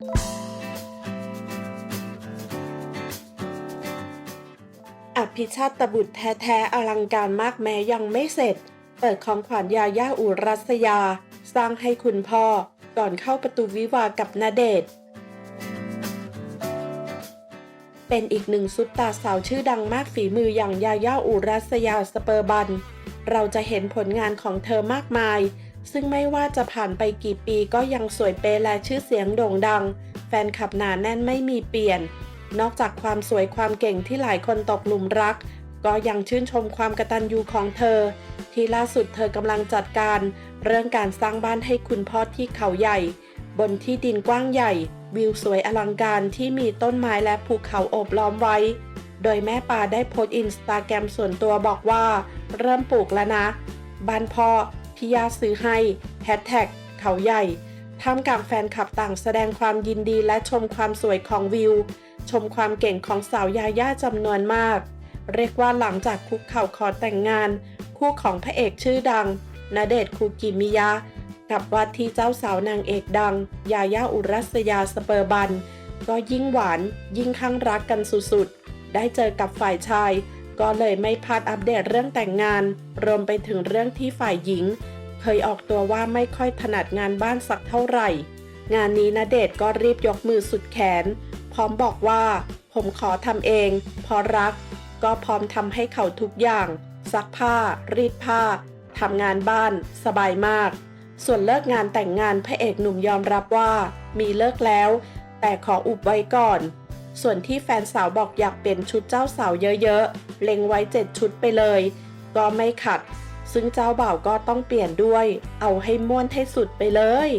อภิชาตบุตรแท้ๆอลังการมากแม้ยังไม่เสร็จ เปิดของขวัญยาย่าอุรัสยา สร้างให้คุณพ่อ ก่อนเข้าประตูวิวากับนาเดชเป็นอีกหนึ่งซุปตาสาวชื่อดังมากฝีมืออย่างยาย่าอุรัสยาสเปอร์บัน เราจะเห็นผลงานของเธอมากมาย ซึ่งไม่ว่าจะผ่านไปกี่ปีก็ยังสวยเปและชื่อเสียงโด่งดัง แฟนคลับหนาแน่นไม่มีเปลี่ยน นอกจากความสวยความเก่งที่หลายคนตกหลุมรัก ก็ยังชื่นชมความกระตัญญูของเธอ ที่ล่าสุดเธอกำลังจัดการ เรื่องการสร้างบ้านให้คุณพ่อที่เขาใหญ่ บนที่ดินกว้างใหญ่ วิวสวยอลังการที่มีต้นไม้และภูเขาโอบล้อมไว้ โดยแม่ปาได้โพสต์อินสตาแกรมส่วนตัวบอกว่า เริ่มปลูกแล้วนะบ้านพ่อ พี่ยาซื้อให้แฮชแท็กเขาใหญ่ท่ามกลางแฟนคลับต่างแสดงความยินดีและชมความสวยของวิว ชมความเก่งของสาวยาย่าจำนวนมาก เรียกว่าหลังจากคุกเข่าขอแต่งงาน คู่ของพระเอกชื่อดังณเดชคูกิมิยะ กับว่าที่เจ้าสาวนางเอกดัง ยาย่าอุรัสยาสเปอร์บัน ก็ยิ่งหวานยิ่งข้างรักกันสุดๆ ได้เจอกับฝ่ายชาย ก็เลยไม่พลาดอัปเดตเรื่องแต่งงาน รวมไปถึงเรื่องที่ฝ่ายหญิง เคยออกตัวว่าไม่ค่อยถนัดงานบ้านสักเท่าไหร่ งานนี้นะเดชก็รีบยกมือสุดแขน พร้อมบอกว่า ผมขอทำเองเพอรัก ก็พร้อมทำให้เขาทุกอย่าง ซักผ้า รีดผ้าทำงานบ้าน สบายมาก ส่วนเลิกงานแต่งงานพระเอกหนุ่มยอมรับว่า มีเลิกแล้ว แต่ขออุบไว้ก่อน ส่วนที่แฟนสาวบอกอยากเป็นชุดเจ้าสาวเยอะๆ เล็งไว้เจ็ดชุดไปเลย ก็ไม่ขัด ซึ่งเจ้าบ่าวก็ต้องเปลี่ยนด้วย เอาให้ม่วนให้สุดไปเลย